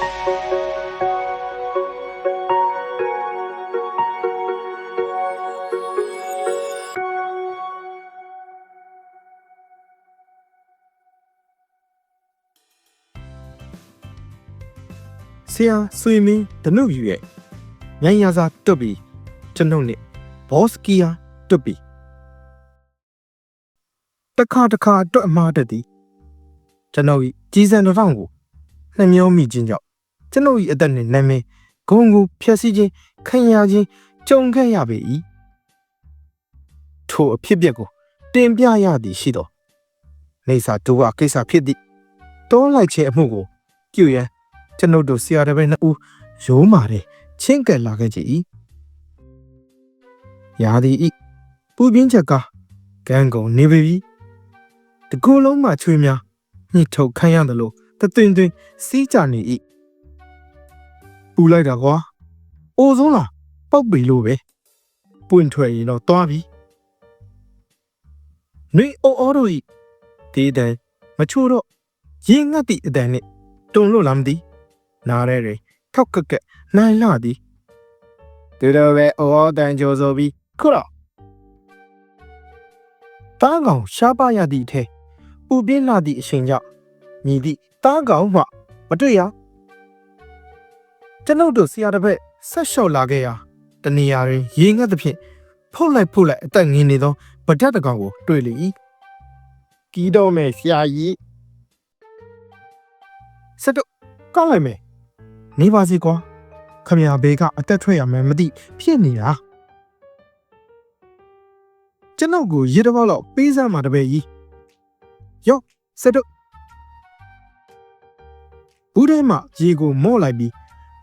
ဆရာဆွေမင်းဒနုယူရဲ့မြိုင်ရစာတွတ်ပြီးကျွန်ုပ်နဲ့ဘောစကီယာတွတ်ပြီးတစ်ခါတစ်ခါတွတ်အမှားတတ်သည်ကျွန်ုပ်ဤကြီးစံတော်ထောင်ကိုနှမျောမိခြင်းကြောင့် ကျွန်ုပ်ဤအသက်နှင့်နာမည်ဂုံကိုဖျက်ဆီးခြင်းခံရခြင်းကြုံခဲ့ရပေ၏ထိုအဖြစ်အပျက်ကိုတင်ပြရသည်ရှိသောနေစာဒုဝကိစ္စဖြစ်သည့်တောလိုက်ခြင်းအမှုကိုပြုရန်ကျွန်ုပ်တို့ဆရာတပည့်နှစ်ဦးရိုးမာတဲ့ချင်းကက်လာခဲ့ကြ၏ရာဒီဤပူပြင်းချက်ကကန်းကုန်နေပြီတကူလုံးမှချွေးများညှစ်ထုတ်ခိုင်းရတယ်လို့တသွင်သွင်စီးကြနေ၏ပူ လိုက်တာကွာအိုဆုံးလားပောက်ပြီလို့ပဲပွင့်ထွက်ရင်တော့သွားပြီနှွေအိုအိုတို့ဤဒီတန်မချို့တော့ရင်ငတ်သည့်အတန်နဲ့တုံလို့လားမသိနားရဲတွေထောက်ကက်ကက်နိုင်လာသည်သူတို့ပဲအော်တန်ကြိုဆိုပြီးခုတော့တားကောင်ရှားပါရသည့်အထဲပူပြင်းလာသည့်အချိန်ကြောင့်မြည်သည့်တားကောင်မှမတွေ့ရ ကျွန်ုပ်တို့ဆရာတစ်ပည့်ဆက်လျှောက်လာခဲ့ရာတနေရာတွင်ရေငတ်သဖြင့်ဖုတ်လိုက်ဖုတ်လိုက်အသက်ငင်းနေသောဗဒတ်တကောင်ကိုတွေ့လေ၏ကီးတော့မယ်ဆရာကြီးစက်တော့ကောက်လိုက်မယ်နေပါစေကွာခမရဘေးကအသက်ထွက်ရမယ်မသိဖြစ်နေတာကျွန်ုပ်ကိုရေတစ်ပေါက်လောက်ပေးစမ်းมาတပည့်ကြီးယောစက်တော့ဘူးထဲမှာရေကိုမော့လိုက်ပြီး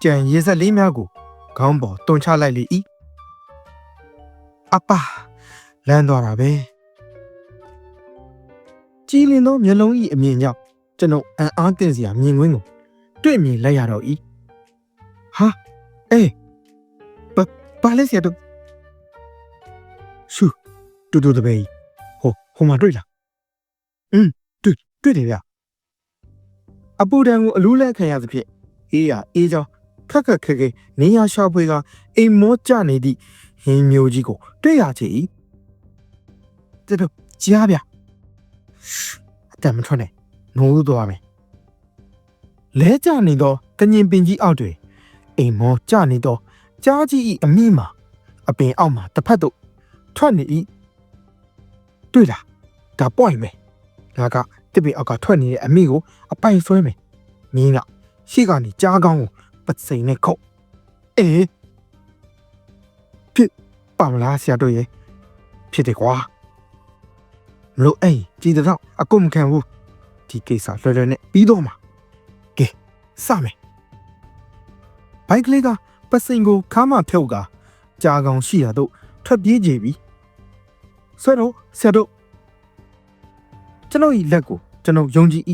ကြံရေဆက်လေးများကိုခေါင်းပေါ်တွန်ချလိုက်လေဤအပါလမ်းသွားတာပဲကြည်လင်သောမျက်လုံးဤအမြင်ကြောင့်ကျွန်ုပ်အံ့အားသင့်စရာမြင်ကွင်းကိုတွေ့မြင်လိုက်ရတော့ဤဟာအေးဘာဘာလဲဆရာတို့ရှူတူတူတပည့်ကြီးဟိုဟိုမှာတွေ့လားอืมတွေ့တွေ့တယ်ဗျအပူတန်ကိုအလူးလဲခံရသဖြင့်အေးရအေးကြောင်း ခက်ခက်ခဲခဲနေရရှာဖွေကအိမ်မောကြနေသည့်ဟင်းမျိုးကြီးကိုတွေ့ရချေ၏တဲ့တော့ကြားဗျရှူအတမ်းမထွက်နဲ့နိုးသွားမယ်လဲကြနေသောကညင်ပင်ကြီးအောက်တွင်အိမ်မောကြနေတော့ကြားကြီးဤအမိမှာအပင်အောက်မှာတစ်ဖက်သို့ထွက်နေဤတွေ့လားဒါပွိုင်မယ်ငါကတစ်ပင်အောက်ကထွက်နေတဲ့အမိကိုအပိုင်ဆွဲမယ်မင်းကရှေ့ကနေကြားကောင်းကို ပစိန်နဲ့ခုတ်အေးဖြစ်ပါမလားဆရာတို့ရဲ့ဖြစ်တယ်ကွာမလို့အိမ်ကြည်တော့အကုန်မခံဘူးဒီကိစ္စလွယ်လွယ်နဲ့ပြီးတော့မှာကဲစမယ်ဘိုက်ကလေးကပစိန်ကိုခါမှဖြုတ်ကကြာကောင်ရှိရတော့ထွက်ပြေးကြပြီဆွဲတော့ဆရာတို့ကျွန်ုပ်ဤလက်ကိုကျွန်ုပ်ယုံကြည်၏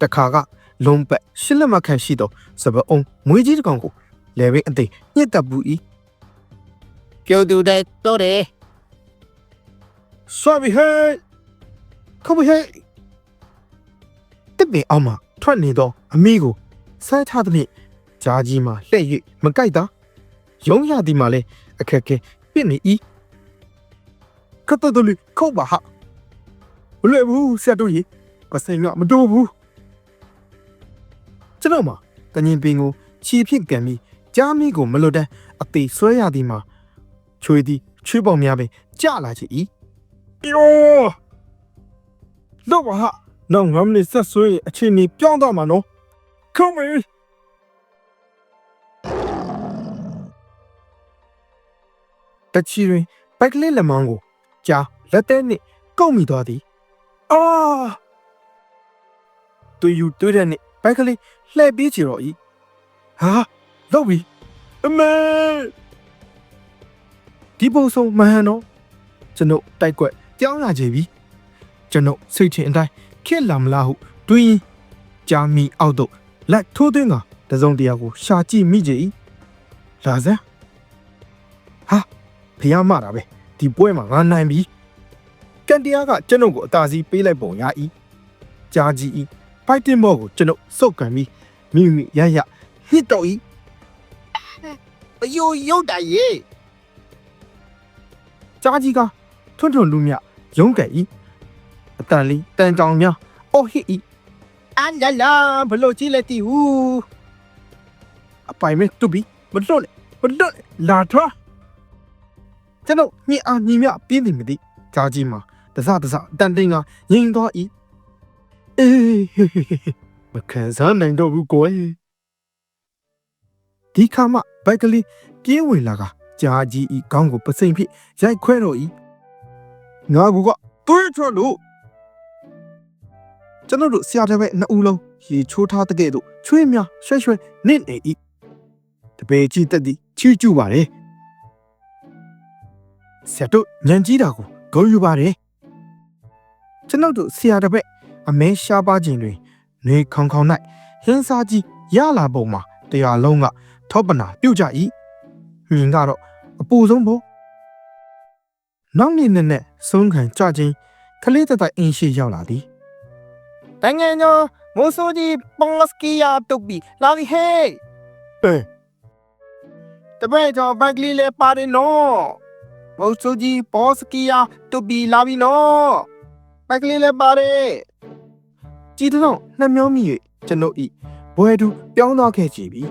တခါက လုံးပတ်ရှစ်လက်မခန့်ရှိသောစပအုံမွေးကြီးတစ်ကောင်ကိုလေဘင်းအသိညှစ်တပ်ပူ၏ပြောသူတဲ့တော့တယ်ဆွဲပြီဟဲ့ခမဟဲ့တစ်ပင်အောင်မှာထွက်နေသောအမိကိုဆဲထားသည်ကြားကြီးမှာလှဲ့၍မကြိုက်တာရုံးရသည်မှာလဲအခက်ခဲပြစ်နေဤခတ်တော်လူခုတ်ပါဟာမလွယ်ဘူးဆရာတို့ကြီးပစိန်ကမတိုးဘူး ကျွန်တော်မှာတငင်ပင်ကိုခြေဖြင့်ကန်ပြီးကြားမီးကိုမလွတ်တဲ့အသေးဆွဲရသည်မှာချွေသည်ချွေးပေါင်များပင်ကြလာချေဤယောတော့ပါဟာနောက်ငါမနေဆက်ဆွဲရင်အချိန်ကြီးပြောင်းတော့မှာနော်ခုံးမေတချီတွင်ဘက်ကလေးလက်မောင်းကိုကြားလက်သေးနှင့်ကုတ်မိသွားသည်အာတူယူတွေ့တဲ့နှင့်ဘ က်ကလေးလှည့်ပြေးချတော့ဤဟာလောက်ပြီအမေဒီပုံစုံမဟန်တော့ကျွန်ုပ်တိုက်ကွက်ကြောင်းလာကြပြီကျွန်ုပ်စိတ်ထင်အတိုင်းခက်လာမလားဟုတွေးရင်ကြားမီအောက်သို့လက်ထိုးသွင်းကတစုံတရာကိုရှာကြည့်မိကြ၏လာစမ်းဖះမတာပဲဒီပွဲမှာငါနိုင်ပြီကန်တရားကကျွန်ုပ်ကိုအသာစီးပေးလိုက်ပုံရ၏ကြားကြီး၏ ဖိုက်တင်ဘော့ကိုကျွန်ုပ်စုတ်ကန်ပြီးမိမိရရဟစ်တော့ဤဘယိုရုတ်တာရေကြားကြီးကထွန်းထွန်းလူမြရုံးကဲ့ဤအတန်လေးတန်ကြောင်များအော်ဟစ်ဤအန်လာလာဘလို့ကြည့်လက်တီဟူအပိုင်မဲ့တူပြီးမလွတ်နဲ့မလွတ်နဲ့လာထွားကျွန်တော်ညအားညီမြပြင်းနေမသည်ကြားကြီးမှာတစတစတန်တင်ကငိန်သွားဤ အေးဟေးဟေးဟေးမခံစားနိုင်တော့ဘူးကိုယ်ဒီခါမှဘိုက်ကလေးပြေးဝင်လာကကြားကြီးဤခေါင်းကိုပစိန်ဖြစ်ရိုက်ခွဲတော့ဤငါကူကတွေးထွက်လို့ကျွန်တော်တို့ဆရာတဲ့ဘက်နှစ်ဦးလုံးရေချိုးထားတဲ့ကဲ့သို့ချွေးများရွှဲရွှဲနင့်နေဤတပေကြီးတက်သည်ချီကျူပါတယ်ဆက်တို့ညံကြီးတာကိုဂုံယူပါတယ်ကျွန်ုပ်တို့ဆရာတစ်ပက် အမဲရှားပါခြင်းတွင်နေခေါင်ခေါင်၌ဟင်းစားကြီးရလာပုံမှာတရားလုံးကထောပနာပြုတ်ကြ၏မြင်ကတော့အပူဆုံးဖို့နောက်နေ့နဲ့နဲ့ဆုံးခံကြခြင်းကလေးတက်တဲ့အင်းရှိရောက်လာသည်တငယ်ညောမိုးဆိုးကြီးပေါစကီယာတုတ်ပြီးလာပြီဟေးအေးတပည့်ကျော်ဘက်ကလေးလေးပါတယ်နော်မိုးဆိုးကြီးပေါစကီယာတုတ်ပြီးလာပြီနော်ဘက်ကလေးလေးပါတယ် ကြည်တော့နှမျောမိ၍ကျွန်ုပ်ဤဘွယ်သူပြောင်းသွားခဲ့ကြပြီ